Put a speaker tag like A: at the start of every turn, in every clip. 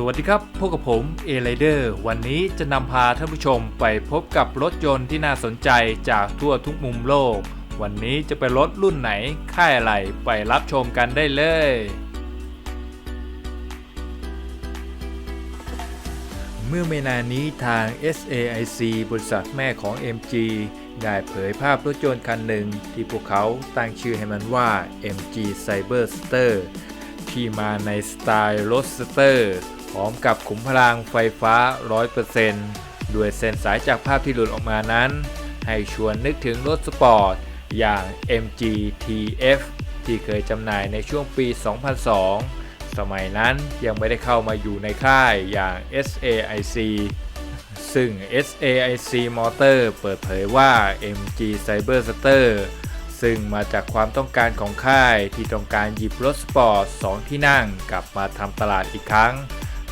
A: สวัสดีครับ พบกับผมเอไ i เดอร์วันนี้จะนำพาท่านผู้ชมไปพบกับรถยนต์ที่น่าสนใจจากทั่วทุกมุมโลก วันนี้จะเป็นรถรุ่นไหน ค่ายอะไร ไปรับชมกันได้เลย เมื่อไม่นานนี้ทาง SAIC บริษัทแม่ของ MG ได้เผยภาพรถยนต์คันหนึ่งที่พวกเขาตั้งชื่อให้มันว่า MG Cyberster ที่มาในสไตล์รถสเตอร์ พร้อมกับขุมพลังไฟฟ้า 100%ด้วยเส้นสายจากภาพที่หลุดออกมานั้น ให้ชวนนึกถึงรถสปอร์ต อย่าง MG TF ที่เคยจำหน่ายในช่วงปี 2002 สมัยนั้นยังไม่ได้เข้ามาอยู่ในค่ายอย่าง SAIC ซึ่ง SAIC Motor เปิดเผยว่า MG Cyberster ซึ่งมาจากความต้องการของค่ายที่ต้องการหยิบรถสปอร์ต 2 ที่นั่งกลับมาทำตลาดอีกครั้ง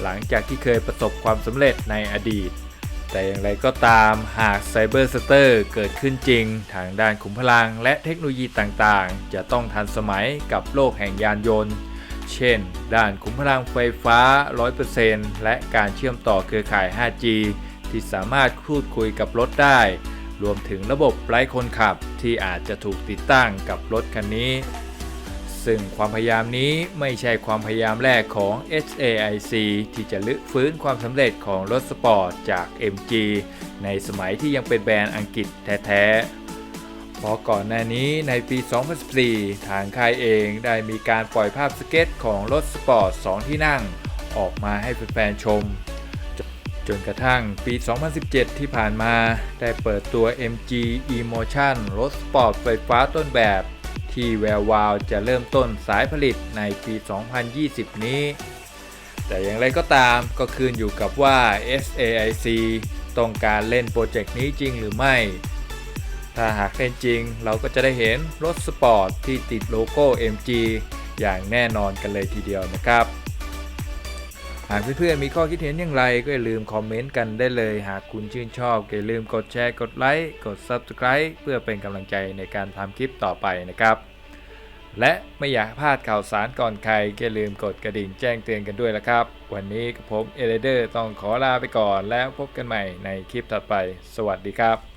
A: หลังจากที่เคยประสบความสำเร็จในอดีต แต่อย่างไรก็ตามหาก Cyberster เกิดขึ้นจริง ทางด้านขุมพลังและเทคโนโลยีต่างๆ จะต้องทันสมัยกับโลกแห่งยานยนต์ เช่น ด้านขุมพลังไฟฟ้า 100%และการเชื่อมต่อเครือข่าย 5G ที่สามารถพูดคุยกับรถได้ รวมถึงระบบไร้คนขับที่อาจจะถูกติดตั้งกับรถคันนี้ ซึ่งความพยายามนี้ไม่ใช่ความพยายามแรกของ SAIC ที่จะลึกฟื้นความสำเร็จของรถสปอร์ตจาก MG ในสมัยที่ยังเป็นแบรนด์อังกฤษแท้ๆ เพราะก่อนหน้านี้ในปี 2014 ทางค่ายเองได้มีการปล่อยภาพสเก็ตของรถสปอร์ต 2 ที่นั่ง ออกมาให้แฟนๆชมจนกระทั่งปี 2017 ที่ผ่านมา ได้เปิดตัว MG Emotion รถสปอร์ตไฟฟ้าต้นแบบ ที่แวววาวจะเริ่มต้นสายผลิตในปี 2020 นี้ แต่อย่างไรก็ตามก็คืนอยู่กับว่า SAIC ต้องการเล่นโปรเจกต์นี้จริงหรือไม่ ถ้าหากเล่นจริงเราก็จะได้เห็นรถสปอร์ตที่ติดโลโก้ MG อย่างแน่นอนกันเลยทีเดียวนะครับ หากเพื่อนๆมีข้อคิดเห็นอย่างไรก็อย่าลืมคอมเมนต์กันได้เลย หากคุณชื่นชอบก็อย่าลืมกดแชร์กดไลค์กด Subscribe เพื่อเป็นกำลังใจในการทำคลิปต่อไปนะครับ และไม่อยากพลาดข่าวสารก่อนใครก็อย่าลืมกดกระดิ่งแจ้งเตือนกันด้วยละครับ วันนี้กับผมเอเลเดอร์ต้องขอลาไปก่อนแล้วพบกันใหม่ในคลิปถัดไป สวัสดีครับ